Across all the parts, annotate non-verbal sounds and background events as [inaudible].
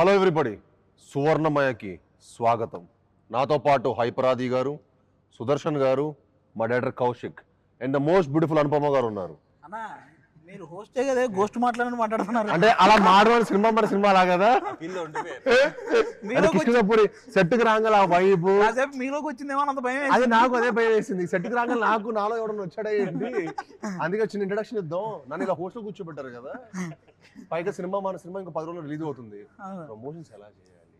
Hello everybody సువర్ణమయకి స్వాగతం. నాతో పాటు హైపరాది గారు సుదర్శన్ గారు మా director Kaushik and the most beautiful Anupama గారు ఉన్నారు. అన్నా మీరు హోస్టే కదా గోస్ట్ మాట్లాడని మాట్లాడుతున్నారు. అంటే అలా మాడవాడి సినిమా మరి సినిమా లా కదా? కృష్ణపూడి సెట్కి రాగల ఆ వైపు కాసేపు మీలోకి వచ్చిందేమో అంత భయం. అది నాకు అదే భయం వేసింది. సెట్కి రాగల నాకు నాలో ఎవడన్నా వచ్చాడా ఏంటి? అందుకే చిన్న ఇంట్రడక్షన్ ఇద్దాం. నన్ను ఇలా హోస్టల్ కూర్చోబెట్టారు కదా. పైగా సినిమా మన సినిమా ఇంకా పది రోజులు రిలీజ్ అవుతుంది. ప్రమోషన్స్ ఎలా చేయాలి?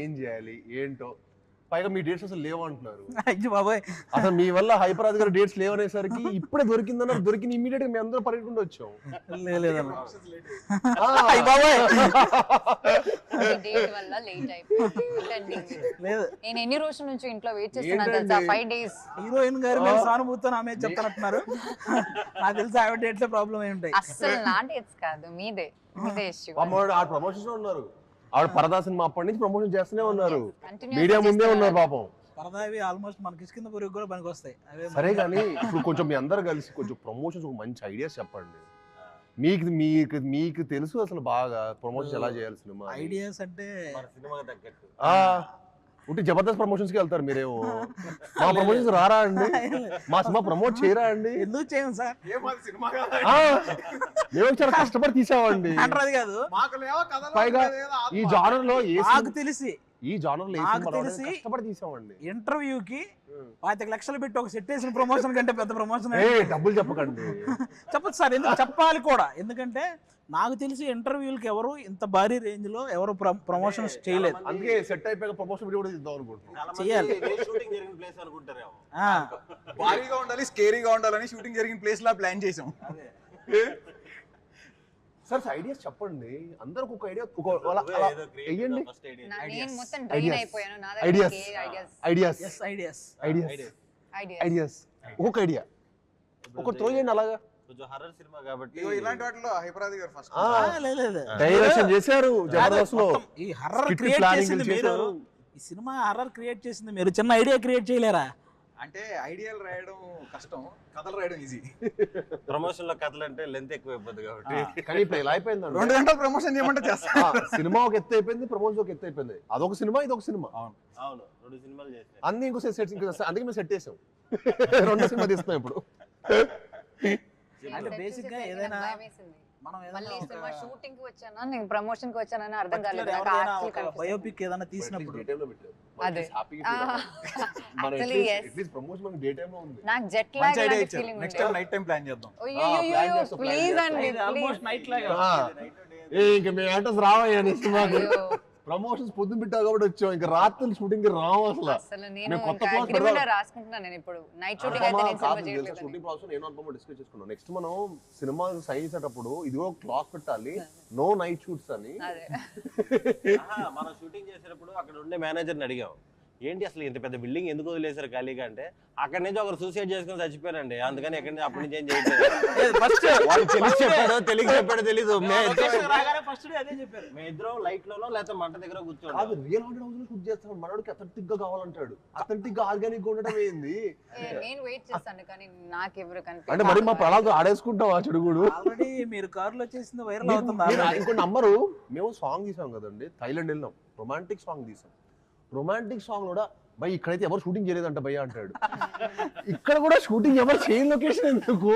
ఏం చేయాలి? ఏంటో పైగా మీ డేట్స్ అసలు లేవు అంటున్నారు. అయ్యో బాబాయ్. అసలు మీ వల్ల హైపరాజ్ గారి డేట్స్ లేవనేసరికి ఇప్పుడే దొరికిందన్నారు దొరికిన ఇమీడియట్గా మీ అందరూ పరిగెట్టుకుంటూ వచ్చాం. లే- లేదన్న ఆ, అయ్య బాబాయ్. డేట్ వల్ల లేట్ అయిపోయింది. ఏంటండి? మీరు? లేదు. నేను ఎన్ని రోజుల నుంచి ఇంట్లో వెయిట్ చేస్తున్నాను? తెలుసా? ఫైవ్ డేస్ హీరోయిన్ గారు సానుభూతితో ఆమె చెప్తానంటున్నారు. నాకు తెలిసి ఆవిడ డేట్లే ప్రాబ్లం ఉంటాయి అస్సలు నా డేట్స్ కాదు మీదే. మీదే ఇష్యూ ఆ ప్రమోషన్స్ ఉన్నారు. ఆవిడ పరదా సినిమా అప్పటి నుంచి ప్రమోషన్ చేస్తూనే ఉన్నారు. మీడియా ముందే. ఉన్నారు పాపం. పరదావి ఆల్మోస్ట్ పురుగు కూడా పనికి వస్తాయి. అవే సరే కానీ ఇప్పుడు కొంచెం మీ అందరు కలిసి కొంచెం ప్రమోషన్స్ ఒక మంచి ఐడియాస్ చెప్పండి. మీకు మీకు మీకు తెలుసు అసలు బాగా ప్రమోషన్స్ ఎలా చేయాలి సినిమా. ఐడియాస్ అంటే సినిమాకి తగ్గట్టు. ఆ, ఉంటే జబర్దస్త్ ప్రమోషన్స్కి వెళ్తారు మీరేమో [laughs] మా ప్రమోషన్స్ రారా అండి? మా సినిమా ప్రమోట్ చేయరా అండి? ఎందుకు చేయం సార్? మేము చాలా కష్టపడి తీసామండి. అంటారు కాదు. మాకు లేవా కథలు పైగా ఈ జానర్లో నాకు తెలిసి ఈ జానర్లో తెలిసి కష్టపడి తీసామండి. ఇంటర్వ్యూకి పాతిక లక్షలు పెట్టి ఒక సెట్ వేసిన ప్రమోషన్ కంటే పెద్ద ప్రమోషన్ డబ్బులు చెప్పకండి. [laughs] చెప్పదు సార్ ఎందుకు చెప్పాలి కూడా. ఎందుకంటే నాకు తెలిసి ఇంటర్వ్యూలకి ఎవరు ఇంత భారీ రేంజ్లో ఎవరు ప్రమోషన్స్ చేయలేదు. అందుకే సెట్ అయిపోయాక ప్రమోషన్ వీడియో కూడా తీద్దాం అనుకుంటున్నాం. చెయ్యాలి. షూటింగ్ జరిగిన ప్లేస్ అనుకుంటారేమో. ఆ, భారీగా ఉండాలి స్కేరీగా ఉండాలని షూటింగ్ జరిగిన ప్లేస్ లా ప్లాన్ చేసాం. సార్ ఐడియాస్ చెప్పండి. అందరికి ఒక ఐడియా ఒక. దగ్గర ideas ideas ideas ideas ideas ideas ఒక ఐడియా ఒక త్రో చేయండి అలాగా. కొంచెం హర్రర్ సినిమా కాబట్టి ఇలాంటి వాటిలో హైపరాది గారు ఫస్ట్ ఆ, లేదు లేదు డైరెక్షన్ చేశారు జబర్దస్త్లో ఈ హర్రర్ క్రియేట్ చేసింది మీరు. ఈ సినిమా హర్రర్ క్రియేట్ చేసింది మీరు. చిన్న ఐడియా క్రియేట్ చేయలేరా? అంటే ఐడియాలు రాయడం కష్టం కథలు రాయడం ఈజీ ప్రమోషన్లో కథలు అంటే లెంత్ ఎక్కువ అయిపోద్ది కాబట్టి. కానీ ఇప్పుడు అయిపోయిందండి రెండు గంటలు ప్రమోషన్ చేయమంటే చేస్తా. సినిమా ఒక ఎత్తు అయిపోయింది ప్రమోషన్ ఒక ఎత్తు అయిపోయింది. అదొక సినిమా ఇది ఒక సినిమా. అవును. రెండు సినిమాలు చేసిన అన్ని ఇంకో సెట్ ఇంకో అందుకే మేము సెట్ చేసాం. [laughs] రెండు సినిమా తీస్తున్నాం ఇప్పుడు. అంటే basic గా ఏదైనా మనం షూటింగ్కి వచ్చానా నేను ప్రమోషన్కి వచ్చానని అర్థం కాలేదు. బయోపిక్ ఏదైనా తీసినప్పుడు. అదే. [laughs] Actually, yes. ప్రమోషన్ మనకి డే టైమ్లో ఉంది. నాకు జెట్ మంచి లాగ్ ఐడియా లాంటి ఇచ్చారు. Feeling next time night time plan చేద్దాం. ప్లీజ్. అండి నైట్ లాగా ఇంక యాక్టర్స్ మాకు ప్రమోషన్స్ పొద్దున పెట్టావు కాబట్టి వచ్చాం ఇంకా రాత్రి షూటింగ్కి రాము అసలు. అసలు నేను కొత్త అగ్రిమెంట్. రాసుకుంటున్నాను నేను ఇప్పుడు. నైట్ షూటింగ్ అయితే నేను సినిమా చేయట్లేదు. షూటింగ్ ప్రాసెస్ నేను అనుపమ డిస్కస్ చేసుకున్నాం. నెక్స్ట్ మనం సినిమా సైన్ చేసేటప్పుడు ఇదిగో క్లాస్ పెట్టాలి. నో నైట్ షూట్స్ అని. అదే. ఆహా, మనం షూటింగ్ చేసేటప్పుడు అక్కడ ఉండే మేనేజర్ని అడిగాం. ఏంటి అసలు ఇంత పెద్ద బిల్డింగ్ ఎందుకు వదిలేశారు ఖాళీగా అంటే అక్కడ నుంచి ఒకరు సూసైడ్ చేసుకుని చచ్చిపోయారండి. అందుకని ఎక్కడి నుంచి అప్పటి నుంచి ఏం చేయట్లేదు. ఫస్ట్ తెలిసి చెప్పాడో తెలియక చెప్పాడో తెలీదు. ఫస్ట్ అదే చెప్పారు. మే ఇద్దరం లైట్ లోనో లేకపోతే మంట దగ్గర కూర్చోండి. రియల్ హాంటెడ్ హౌస్లో షూట్ చేస్తాం మనోడికి అథెంటిక్గా కావాలంటాడు. అథెంటిక్గా ఆర్గానిక్ ఉండటం ఏంది? నేను వెయిట్ చేస్తాను కానీ నాకెవరు అంటే మరి మా ప్రణాళిక ఆడేసుకుంటాం ఆ చెడుగుడు? ఆల్రెడీ మీరు కారులో చేసింది వైరల్ మీరు- అవుతుంది మీరు already. ఇంకో నంబరు మేము సాంగ్ తీసాం కదండి. థైలాండ్ వెళ్ళినాం. రొమాంటిక్ సాంగ్ తీసాం రొమాంటిక్ సాంగ్ కూడా భయ్ ఇక్కడైతే ఎవరు షూటింగ్ చేయలేదంట భయ్య అంటాడు. ఇక్కడ కూడా షూటింగ్ ఎవరు చేయని లొకేషన్ ఎందుకు?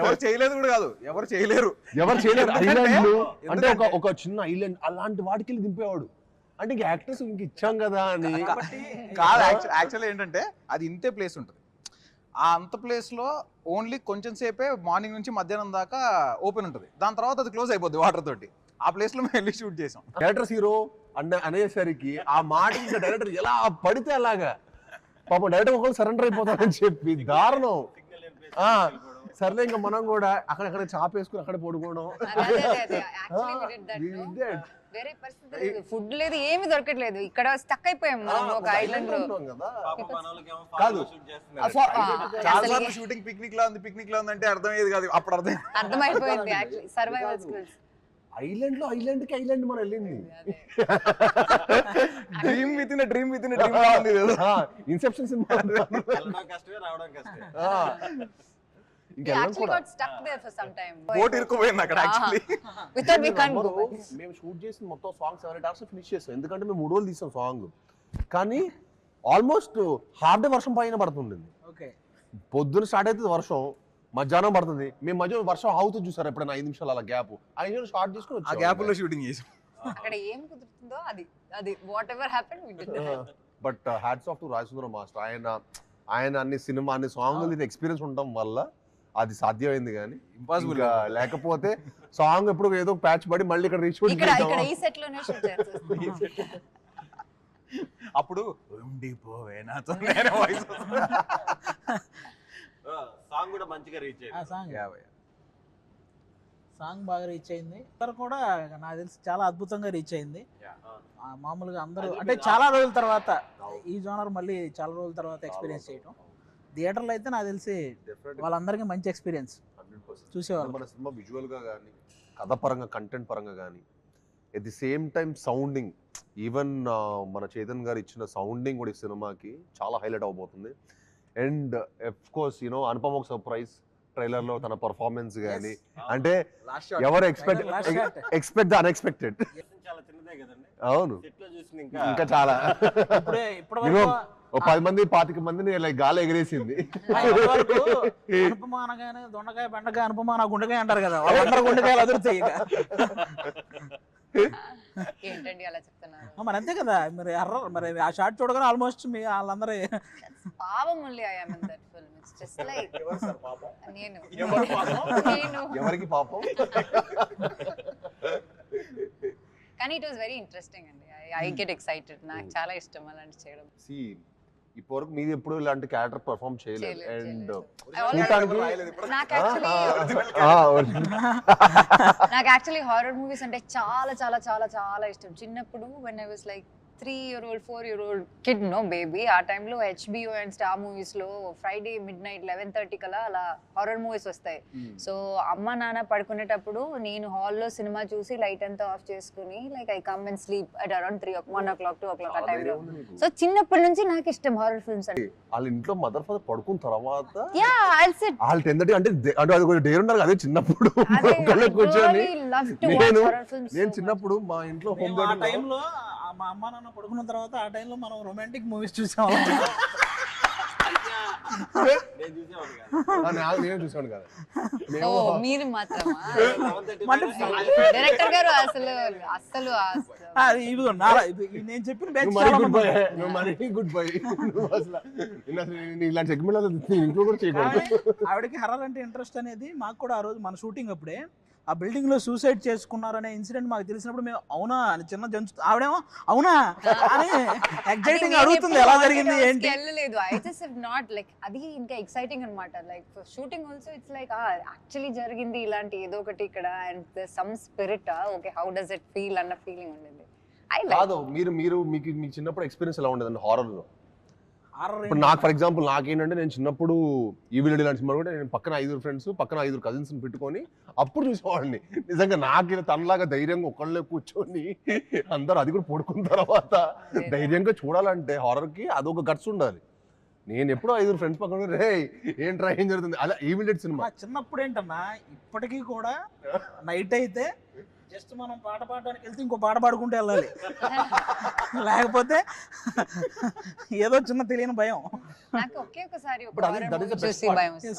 ఎవరు చేయలేదు కూడా కాదు ఎవరు చేయలేరు. ఎవరు చేయలేరు? ఐలాండ్ అంటే ఒక ఒక చిన్న ఐలాండ్ అలాంటి వాటికి వెళ్ళి దింపేవాడు. అంటే ఇంక యాక్టర్స్ ఇంక ఇచ్చాం కదా అని. కాదు యాక్చువల్ ఏంటంటే అది ఇంతే ప్లేస్ ఉంటుంది. ఆ అంత ప్లేస్లో ఓన్లీ కొంచెం సేపే మార్నింగ్ నుంచి మధ్యాహ్నం దాకా ఓపెన్ ఉంటుంది. దాని తర్వాత అది క్లోజ్ అయిపోద్ది వాటర్ తోటి. ఆ ప్లేస్లో మేము వెళ్ళి షూట్ చేసాం. డైరెక్టర్స్ హీరో అన్న అనేసరికి ఆ మాట ఇంకా డైరెక్టర్ ఎలా పడితే అలాగా. పాపం డైరెక్టర్ ఒకళ్ళు సరెండర్ అయిపోతారని చెప్పి దారుణం. ఆ, సర్లే ఇంకా మనం కూడా అక్కడక్కడ చాపేసుకుని అక్కడ పడుకోవడం. వేరే పరిస్థితి ఫుడ్ లేదు ఏమి దొరకట్లేదు. ఇక్కడ స్టక్ అయిపోయాం మనం ఒక ఐలాండ్లో. కదా. షూటింగ్ పిక్నిక్ లా ఉంది పిక్నిక్ లా ఉంది అంటే అర్థమయ్యేది కాదు. అప్పుడు అర్థం అర్థమైపోయింది యాక్చువల్లీ సర్వైవల్ స్కిల్స్ ఐలాండ్లో ఐలాండ్కి ఐలాండ్ మనం వెళ్ళింది dream with in dream with in dream లా ఉంది ఇది. Inception cinema. వెళ్ళడం కష్టమే రావడం కష్టమే. [laughs] మేము షూట్ చేసిన మొత్తం song seven eight hours finish చేస్తాం. ఎందుకంటే మేము మూడు రోజులు తీసాం సాంగ్ కానీ ఆల్మోస్ట్ హాఫ్ డే వర్షం పైన పడుతుండింది ఓకే పొద్దున స్టార్ట్ అవుతుంది వర్షం. మధ్యాహ్నం పడుతుంది. మేము మధ్య వర్షం అవుతుంది చూసారు ఎప్పుడైనా? ఐదు నిమిషాలు అలా గ్యాప్ ఐదు నిమిషాలు స్టార్ట్ చేసుకుని ఆ గ్యాప్లో షూటింగ్ చేసాం. [laughs] అక్కడ ఏం కుదురుతుందో అది. అది whatever happen we did but hats off to Rajasundaram master ఆయన ఆయన అన్ని సినిమా అన్ని సాంగ్ ఎక్స్పీరియన్స్ ఉండటం వల్ల అది సాధ్యమైంది కానీ. ఇంపాసిబుల్ లేకపోతే సాంగ్ ఎప్పుడు ఏదో ప్యాచ్ పడి మళ్ళీ ఇక్కడ రీచ్ ఇక్కడ ఇక్కడ ఈ సెట్లోనే షూట్ చేస్తాం. [laughs] అప్పుడు ఉండిపోవే నాతో నేనే [laughs] voice వస్తుంది. సాంగ్ కూడా మంచిగా రీచ్ ఆ సాంగ్. సాంగ్ బాగా రీచ్ అయింది. అందరు కూడా నాకు తెలిసి చాలా అద్భుతంగా రీచ్ అయింది. ఆ, మామూలుగా అందరూ అది అంటే చాలా రోజుల తర్వాత ఈ జోనర్ మళ్ళీ చాలా రోజుల తర్వాత ఎక్స్పీరియన్స్ చేయటం. థియేటర్లో అయితే నాకు తెలిసి వాళ్ళందరికీ మంచి ఎక్స్పీరియన్స్ చూసేవాళ్ళు. మన సినిమా విజువల్గా కానీ కథ పరంగా కంటెంట్ పరంగా కానీ at the same time sounding even మన చేతన్ గారు ఇచ్చిన సౌండింగ్ కూడా ఈ సినిమాకి చాలా హైలైట్ అవబోతుంది and of course you know Anupama ఒక సర్ప్రైజ్ ట్రైలర్లో తన పర్ఫార్మెన్స్ కానీ అంటే Last shot. ఎవరు ఎక్స్పెక్ట్. ఎక్స్పెక్ట్ ద అన్ఎక్స్పెక్టెడ్ చాలా చిన్నదే కదండి. అవును. సెట్లో చూసింది ఇంకా. ఇంకా చాలా. ఓ పది మంది పాతిక మందిని లైక్ గాలి ఎగిరేసింది. ఇప్పటి వరకు అనుపమ అనగానే దొండకాయ బెండకాయ అనుపమ నా గుండెకాయ అంటారు కదా. వాళ్ళందరూ గుండెకాయలు అదురుతాయి ఇక. ఏంటండి అలా చెప్తున్నారు? ఆ, మరి అంతే కదా. మరి ఎర్ర మరి ఆ షార్ట్ చూడగానే ఆల్మోస్ట్ మీ వాళ్ళందరూ పాపం only I am in that film it's just like నేను. ఎవరు పాపం? నేను. ఎవరికి పాపం? కానీ ఇట్ వాస్ వెరీ ఇంట్రెస్టింగ్ అండి. ఐ గెట్ ఎక్సైటెడ్ నాకు చాలా ఇష్టం అలాంటి చేయడం. సి ఇప్పటివరకు మీది ఎప్పుడు ఇలాంటి క్యారెక్టర్ పర్ఫామ్ చేయలేదు. అండ్ యాక్చువల్లీ నాకు యాక్చువల్లీ హారర్ మూవీస్ అంటే చాలా చాలా చాలా చాలా ఇష్టం. చిన్నప్పుడు when I was like three year old four year old kid no baby ఆ టైంలో హెచ్బిఓ అండ్ స్టార్ మూవీస్లో Friday midnight eleven thirty కలా అలా హారర్ మూవీస్ వస్తాయి. సో అమ్మ నాన్న పడుకునేటప్పుడు నేను హాల్లో సినిమా చూసి లైట్ అంతా ఆఫ్ చేసుకుని like I come and sleep at around three one o'clock two o'clock ఆ టైంలో సో చిన్నప్పటి నుంచి నాకు ఇష్టం హారర్ ఫిల్మ్స్ అంటే. వాళ్ళ ఇంట్లో మదర్ ఫాదర్ పడుకున్న తర్వాత యా ఐ సెడ్ వాళ్ళ టెన్ అంటే అంటే అది కొంచెం డేర్ ఉన్నారు అదే చిన్నప్పుడు కూర్చొని. నేను నేను చిన్నప్పుడు మా ఇంట్లో హోమ్ థియేటర్ టైంలో మా అమ్మ నాన్న పడుకున్న తర్వాత ఆ టైంలో మనం రొమాంటిక్ మూవీస్ చూసాం నేను చూసేవాడిని కాదు. నేను చూసాను కదా. ఓ మేము మీరు మాత్రమా? 7:30 అంటే పైన డైరెక్టర్ గారు అసలు అసలు ఆ, ఇదిగో నారా ఇది- నేను చెప్పిన బ్యాచ్ మరీ గుడ్ బై ఉన్నారు. నువ్వు మరీ గుడ్ బై నువ్వు అసలు నేను అసలు నేను ఇలాంటి సెగ్మెంట్ నేను ఇంట్లో కూడా చేయకూడదు. ఆవిడ- ఆవిడకి హర్రర్ అంటే ఇంట్రెస్ట్ అనేది మాకు కూడా ఆ రోజు మన షూటింగ్ అప్పుడే. ఆ బిల్డింగ్లో సూసైడ్ చేసుకున్నారనే ఇన్సిడెంట్ మాకు తెలిసినప్పుడు మేము అవునా? అని చిన్న జంతు ఆవిడేమో అవునా? అని ఎగ్జైటింగ్ అడుగుతుంది ఎలా జరిగింది? ఏంటి? వెళ్ళలేదు. ఐ జస్ట్ నాట్ లైక్ అది ఇంకా ఎక్సైటింగ్ అన్నమాట. Like shooting also it's like actually జరిగింది ఇలాంటి ఏదో ఒకటి ఇక్కడ and some spirit okay how does it feel అన్న ఫీలింగ్ ఉండేది. ఐ కాదు మీరు మీరు మీకు మీ చిన్నప్పుడు ఎక్స్పీరియన్స్ ఎలా ఉండేదండి హారర్లో? ఇప్పుడు నాకు ఫర్ ఎగ్జాంపుల్ నాకేంటంటే నేను చిన్నప్పుడు ఈ వీడియో లాంటి సినిమా కూడా నేను పక్కన ఐదుగురు ఫ్రెండ్స్ పక్కన ఐదుగురు కజిన్స్ పెట్టుకొని అప్పుడు చూసేవాడిని. నిజంగా నాకు తనలాగా ధైర్యంగా ఒకళ్ళే కూర్చొని అందరూ అది కూడా పడుకున్న తర్వాత ధైర్యంగా చూడాలంటే హారర్కి అదొక గట్స్ ఉండాలి. నేను ఎప్పుడో ఐదుగురు ఫ్రెండ్స్ పక్కన రే ఏంట్రా ఏం జరుగుతుంది? అలా ఈవిడెడ్ సినిమా. చిన్నప్పుడు ఏంటన్నా ఇప్పటికీ కూడా నైట్ అయితే జస్ట్ మనం పాట పాడడానికి వెళ్తే ఇంకో పాట పాడుకుంటూ వెళ్ళాలి. లేకపోతే ఏదో చిన్న తెలియని భయం. నాకు ఒకే ఒకసారి ఒక But అది- horror that is the movie best చూసి part. భయం వస్తుంది.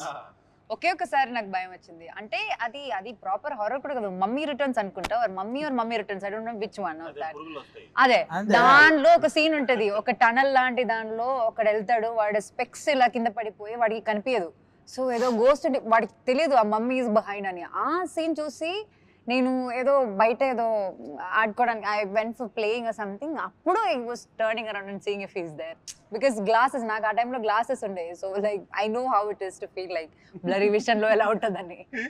ఒకే ఒకసారి నాకు భయం వచ్చింది. అంటే అది అది ప్రాపర్ హారర్ కూడా కదా. మమ్మీ రిటర్న్స్ అనుకుంటా. Or Mummy or Mummy Returns I don't know which one of అదే దట్ పురుగులు వస్తాయి. అదే. అంతే. దానిలో ఒక సీన్ ఉంటది. ఒక టనల్ లాంటి దానిలో ఒకడు వెళ్తాడు. వాడు స్పెక్స్ ఇలా కింద పడిపోయి వాడికి కనిపించదు. సో ఏదో గోస్ట్ ఉంటే వాడికి తెలియదు ఆ మమ్మీ ఇస్ బిహైండ్ అని. ఆ సీన్ చూసి నేను ఏదో బయట ఏదో ఆడుకోవడానికి I went for playing something అప్పుడు I was turning around and seeing if is there because glasses నాకు ఆ టైంలో గ్లాసెస్ ఉండే so like I know how it is to feel like blurry విషన్లో ఎలా ఉంటుందని. Hmm?